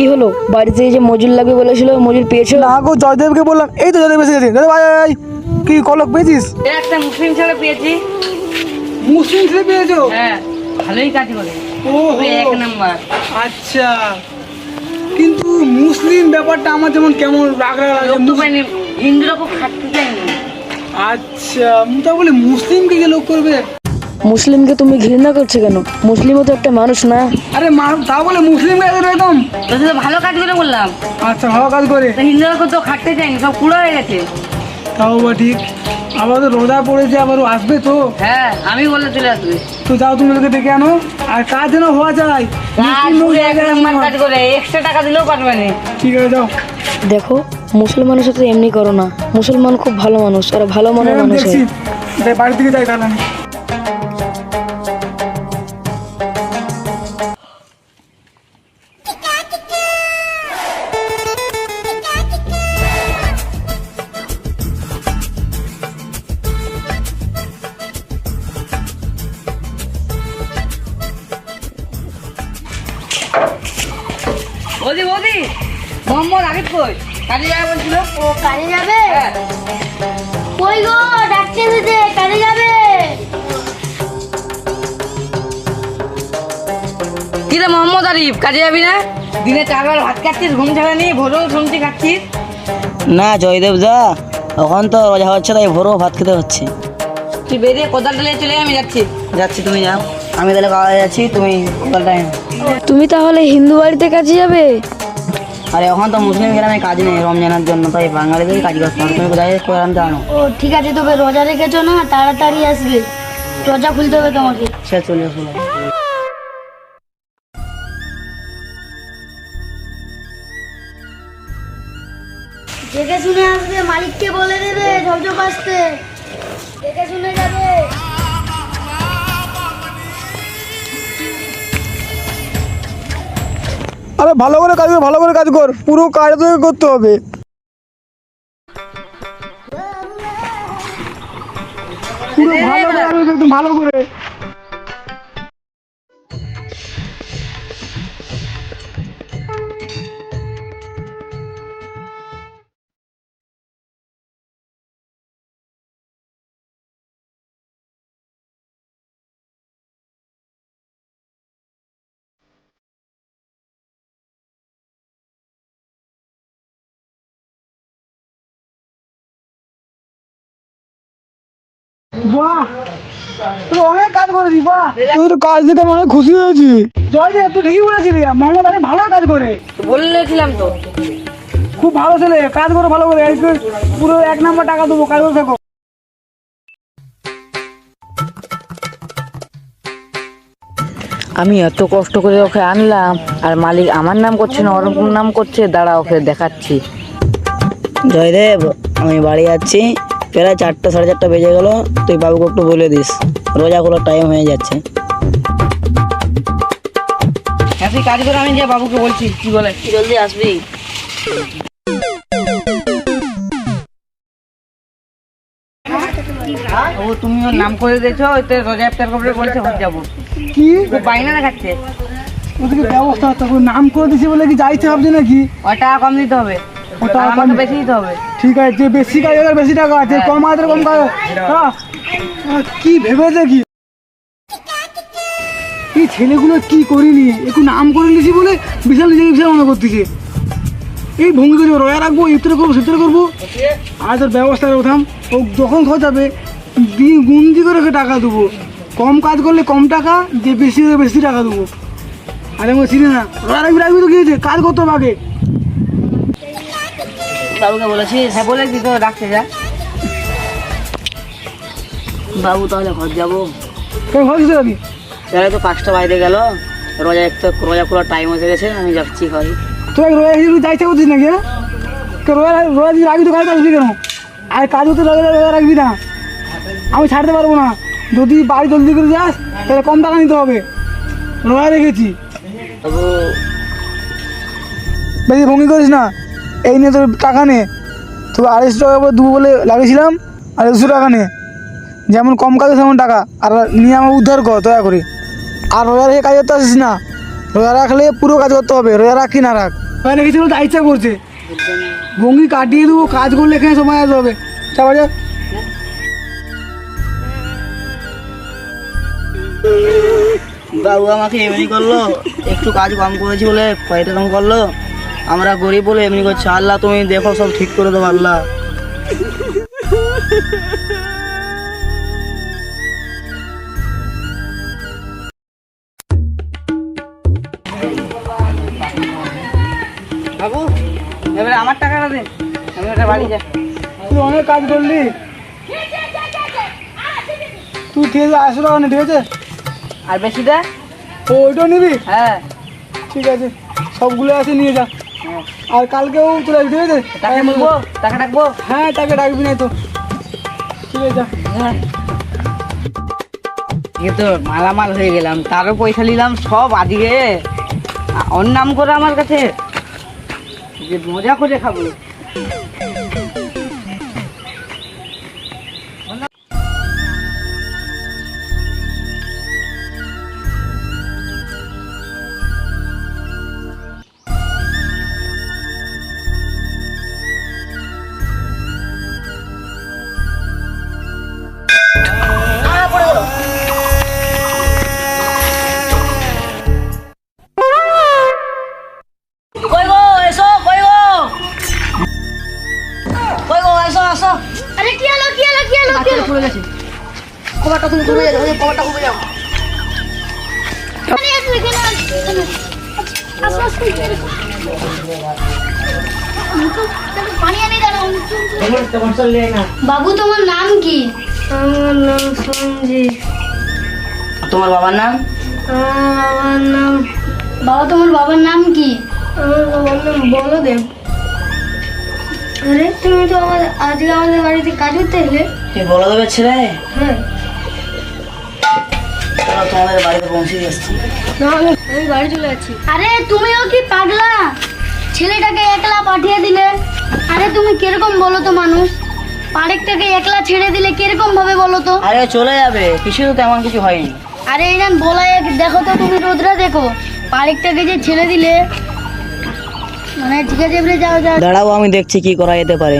কি হলো? বাড়িতে যে মজুর লাগবে বলেছিল মজুর পেয়েছ? না গো জয়দেবকে বললাম এই তো জয়দেব এসে গেছে। জয়দেব আয়। কি কলক পেয়েছিস? একটা মুসলিম ছেলে পেয়েছি। মুসলিম ছেলে পেয়েছ? হ্যাঁ ভালোই কাজ করে। ও এক নাম্বার। আচ্ছা। কিন্তু মুসলিম ব্যাপারটা আমার যেমন কেমন রাগ রাগ লাগে হিন্দুরা খুব খাটতে চায়নি। আচ্ছা তা বলে মুসলিমকে কে লোক করবে? মুসলিমকে তুমি ঘৃণা করছ কেন? মুসলিমও তো একটা মানুষ না। আরে মা তা বলে মুসলিমকে একদম তো শুধু ভালো কাজ করে বললাম। আচ্ছা ভালো কাজ করে। তো হিন্দুরা তো খাটতে চায়নি সব কুড়ো হয়ে গেছে। তাও বা ঠিক। আবার তো রোজা পড়েছে আবার ও আসবে তো। হ্যাঁ আমি বললে চলে আসবে। তো যাও তুমি ওকে ডেকে আনো। আর কাজ যেন হওয়া যায় কাজ মুসলিম লোক এক জায়গায় নাম্বার আমার। কাজ করে এক্সট্রা টাকা দিলেও পারবে না। ঠিক আছে যাও। দেখো মুসলমানের সাথে এমনি করো না। মুসলমান খুব ভালো মানুষ ওরা ভালো মনের আমি মানুষ দেখছি। বাড়ির দিকে যাই তাহলে আমি। মোহাম্মদ আরিফ কই কাজে যাবে বলছিল। ও কাজে যাবে? হ্যাঁ। কই গো? ডাকছে দিতে কাজে যাবে? কি রে মোহাম্মদ আরিফ কাজে যাবি না? দিনে চারবার ভাত খাচ্ছিস ঘুম ছাড়া নিয়ে ভোরেও শুনছি খাচ্ছিস। না জয়দেব দা এখন তো রোজা হচ্ছে তাই ভোরও ভাত খেতে হচ্ছে। তুই বেরিয়ে কোদাল ঢেলে চলে আমি যাচ্ছি। যাচ্ছি তুমি যাও। আমি তাহলে কাজে যাচ্ছি তুমি কোদালটা তুমি তাহলে হিন্দু বাড়িতে কাজে যাবে? আর এখন তো মুসলিম গ্রামে কাজ নেই রমজানের জন্য তাই বাঙালিদেরই কাজ করতে হবে। তুমি কোথায় করে আনতে আনো ও ঠিক আছে তবে রোজা রেখেছো না? তাড়াতাড়ি আসবে। রোজা খুলতে হবে তোমাকে। সে চলে আসব দেখে শুনে আসবে মালিককে বলে দেবে ঝপঝপ আসতে দেখে শুনে যাবে। আরে ভালো করে কাজ কর, ভালো করে কাজ কর। পুরো কাজ তোকে করতে হবে। পুরো ভালো করে ভালো করে। বাহ! তুই অনেক কাজ করেছিস বাহ! তুই তো কাজ অনেক খুশি হয়েছি। জয় দেব তুই ঠিকই বলেছিলি। মোহাম্মদ আলী ভালো কাজ করে। বললেছিলাম তো। খুব ভালো ছেলে কাজ করে ভালো করে। পুরো এক নাম্বার টাকা দেবো কাজ করে থাকো। আমি এত কষ্ট করে ওকে আনলাম আর মালিক আমার নাম করছে না ওর নাম করছে দাঁড়া ওকে দেখাচ্ছি। জয়দেব আমি বাড়ি যাচ্ছি। প্রায় চারটে সাড়ে চারটা বেজে গেল। তুই বাবুকে একটু বলে দিস রোজাগুলোর টাইম হয়ে যাচ্ছে। হ্যাঁ তুই কাজ করে আমি যে বাবুকে বলছি কি বলে? জলদি আসবি। ও তুমি ওর নাম করে দিয়েছ ওইতে রোজা ইফতার করবে বলছে হয়ে যাব। কি? ও বাইনা দেখাচ্ছে। ওদিকে ব্যবস্থা তো নাম করে দিছি বলে কি যাইতে ভাবছি নাকি? ওই টাকা কম দিতে হবে। বেশি দিতে হবে। ঠিক আছে যে বেশি কাজ করে বেশি টাকা আছে হ্যাঁ। কম আছে কম কাজ। হ্যাঁ। কি ভেবেছে কি? এই ছেলেগুলো কি করিনি একটু নাম করে নিছি বলে বিশাল নিজেকে বিশাল মনে করতেছে। এই ভঙ্গি করে রয়া রাখব ইফতার করব সেটার করব। আর তোর ব্যবস্থা উঠাম ও যখন যাবে দিন গুন্দি করে ওকে টাকা দেবো। কম কাজ করলে কম টাকা যে বেশি বেশি টাকা দেবো। আরে আমার চিনি না রয়া রাখবি রাখবি তো গিয়েছে কাজ করতে হবে আগে। বাবুকে বলেছিস হ্যাঁ বলেছি তো রাখতে যা। বাবু তাহলে ঘর যাব। কেন ভাবছিস আমি তাহলে তো পাঁচটা বাইরে গেল। রোজা একটা রোজা খোলার টাইম হয়ে গেছে আমি যাচ্ছি ঘরে। তুই রোয়া হিসেবে যাইতে করছিস নাকি হ্যাঁ? তো রোয়া রোয়া যদি রাখবি তো কাজ আসবি কেন? আর কাজ হতে রোয়া রোয়া রাখবি না। আমি ছাড়তে পারব না। যদি বাড়ি জলদি করে যাস তাহলে কম টাকা নিতে হবে। রোয়া রেখেছি। বেশি ভঙ্গি করিস না। এই নিয়ে তোর টাকা নে। তো আড়াইশো টাকা করে দেবো বলে লাগিয়েছিলাম আড়াইশো টাকা নে। যেমন কম কাজে তেমন টাকা। আর নিয়ে আমার উদ্ধার কর দয়া করে। আর রোজা রেখে কাজ করতে আসিস না। রোজা রাখলে পুরো কাজ করতে হবে রোজা রাখি না রাখ। হয় রেখেছে বলে তার ইচ্ছা করছে। ভঙ্গি কাটিয়ে দেবো কাজ করলে এখানে সময় আসতে হবে চাপা যা বাবু আমাকে এমনি করল একটু কাজ কম করেছি বলে কয়টা কম করল। আমরা গরিব বলে এমনি করছি। আল্লাহ তুমি দেখো সব ঠিক করে দেবো আল্লাহ। বাবু এবারে আমার টাকাটা দিন আমি ওটা বাড়ি যাই তুই অনেক কাজ করলি। তুই ঠিক আছে টাকা ঠিক আছে? আর বেশিটা ওইটাও নিবি? হ্যাঁ। ঠিক আছে সবগুলো আছে নিয়ে যা। আর কালকেও চলে আসবি ঠিক আছে? তাকে বলব? তাকে ডাকবো? হ্যাঁ তাকে ডাকবি না তো। ঠিক আছে। হ্যাঁ। এ তো মালামাল হয়ে গেলাম তারও পয়সা নিলাম সব আদিকে অন্য নাম করে আমার কাছে। যে মজা করে খাব। খুলে গেছে। কবারটা তুমি খুলে যাও কবারটা খুলে যাও। বাবু তোমার নাম কি? আমার নাম সঞ্জিত তোমার বাবার নাম? আমার নাম বাবা তোমার বাবার নাম কি? আমার বাবার নাম বলদেব। আরে তুমি তো আমার আজকে আমাদের বাড়িতে কাজ করতে এলে? তুই বলো দেবে ছেলে? হ্যাঁ তোমাদের বাড়িতে পৌঁছে যাচ্ছি। না আমি বাড়ি চলে যাচ্ছি। আরে তুমিও কি পাগলা? ছেলেটাকে একলা পাঠিয়ে দিলে? আরে তুমি কীরকম বলো তো মানুষ? আরেকটাকে একলা ছেড়ে দিলে কীরকম ভাবে বলো তো? আরে চলে যাবে। কিছু তো তেমন কিছু হয়নি। আরে বলাই দেখো তো তুমি রোদরা দেখো। পারেকটাকে যে ছেড়ে দিলে মানে ঠিক আছে যাও যাও। দাঁড়াও আমি দেখছি কি করা যেতে পারে।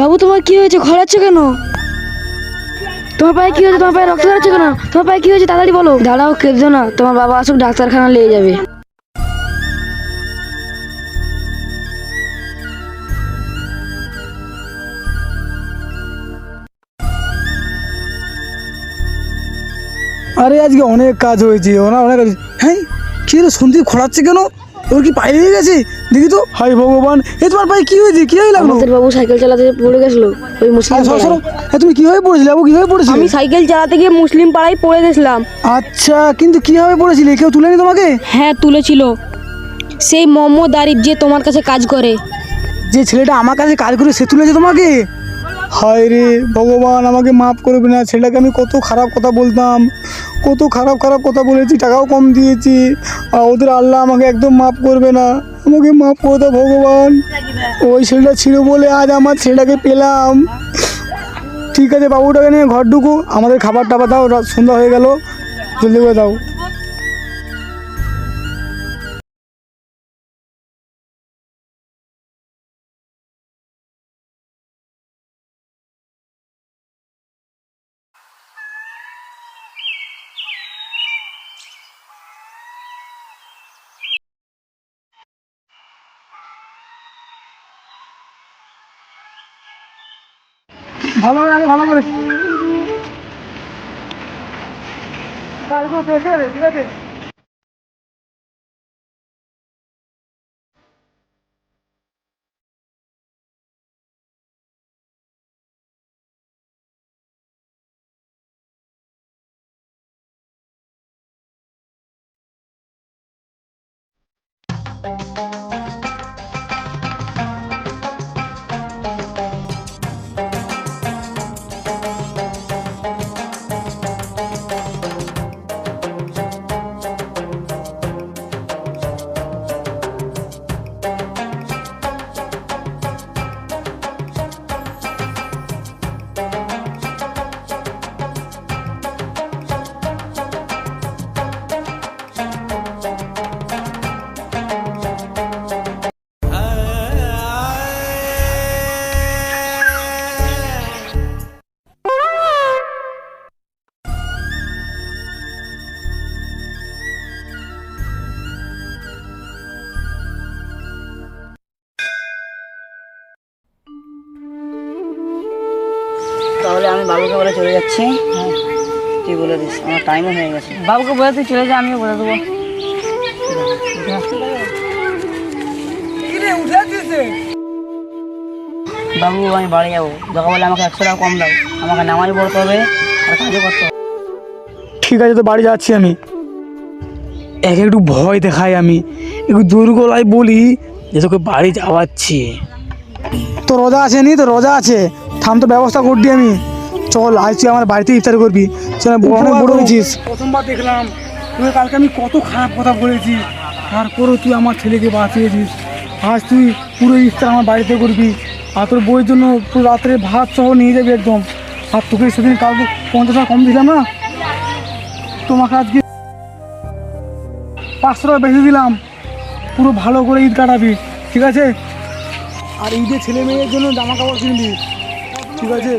বাবু, তোমার কি হয়েছে? ঘোরাচ্ছে কেন? তোমার পায়ে কি হয়েছে? তোমার পায়ে রক্ত বেরোচ্ছে কেন? তোমার পায়ে কি হয়েছে? তাড়াতাড়ি বলো। দাঁড়াও, কেঁদো না। তোমার বাবা আসুক, ডাক্তারখানা নিয়ে যাবে। আরে, আজকে অনেক কাজ হয়েছে। ওনা অনেক কাজ হ্যাঁ কি রে, সন্দীপ খোঁড়াচ্ছে কেন? ওর কি পায়ে হয়ে গেছে? দেখি তো। হাই ভগবান এ তোমার পায়ে কি হয়েছে? কি হয়ে লাগল? আমাদের বাবু সাইকেল চালাতে পড়ে গেছিল। ওই মুসলিম আরে সরো। হ্যাঁ তুমি কীভাবে পড়েছিলে বাবু? কীভাবে পড়েছিলে? আমি সাইকেল চালাতে গিয়ে মুসলিম পাড়ায় পড়ে গেছিলাম। আচ্ছা কিন্তু কীভাবে পড়েছিলে? কেউ তুলেনি তোমাকে? হ্যাঁ তুলেছিল। সেই মোহাম্মদ আরিফ যে তোমার কাছে কাজ করে। যে ছেলেটা আমার কাছে কাজ করে সে তুলেছে তোমাকে? হায় রে ভগবান আমাকে মাফ করবে না, ছেলেটাকে আমি কত খারাপ কথা বলতাম, কত খারাপ খারাপ কথা বলেছি, টাকাও কম দিয়েছি, আর ওদের আল্লাহ আমাকে একদম মাফ করবে না। আমাকে মাফ করে দাও ভগবান। ওই ছেলেটা ছিল বলে আজ আমার ছেলেটাকে পেলাম। ঠিক আছে, বাবুটাকে নিয়ে ঘর ঢুকু, আমাদের খাবার টাবার দাও, সন্ধ্যা হয়ে গেল, জলদি করে দাও। ভালো আগে ভালো করে বাবুকে বলে চলে যাচ্ছি। তুই বলে দিস আমার টাইমও হয়ে গেছে। বাবুকে বলে তুই চলে যা আমিও বলে দেবো। বাবু আমি বাড়ি যাব। দেখা বলে আমাকে একশো টাকা কম দাও। আমাকে নামাজ পড়তে হবে আর কাজও করতে হবে। ঠিক আছে তো বাড়ি যাচ্ছি আমি। এক একটু ভয় দেখাই আমি। একটু জোর গলায় বলি যে তোকে বাড়ি যাওয়াচ্ছি। তো রোজা আছে নি তো রোজা আছে। থাম তো ব্যবস্থা করছি আমি। চল আজ তুই আমার বাড়িতে ইফতার করবি। চল অনেক বড় হয়েছিস প্রথমবার দেখলাম। তুই কালকে আমি কত খারাপ কথা বলেছি। তারপরও তুই আমার ছেলেকে বাঁচিয়েছিস। আজ তুই পুরো ইফতার আমার বাড়িতে করবি। আর তোর বইয়ের জন্য পুরো রাত্রে ভাত সহ নিয়ে যাবি একদম। আর তোকে সেদিন কাউকে পঞ্চাশ টাকা কম দিলাম না? তোমাকে আজকে পাঁচশো টাকা বেশি দিলাম। পুরো ভালো করে ঈদ কাটাবি। ঠিক আছে? আর ঈদের ছেলে মেয়ের জন্য জামা কাপড় কিনবি। ঠিক আছে?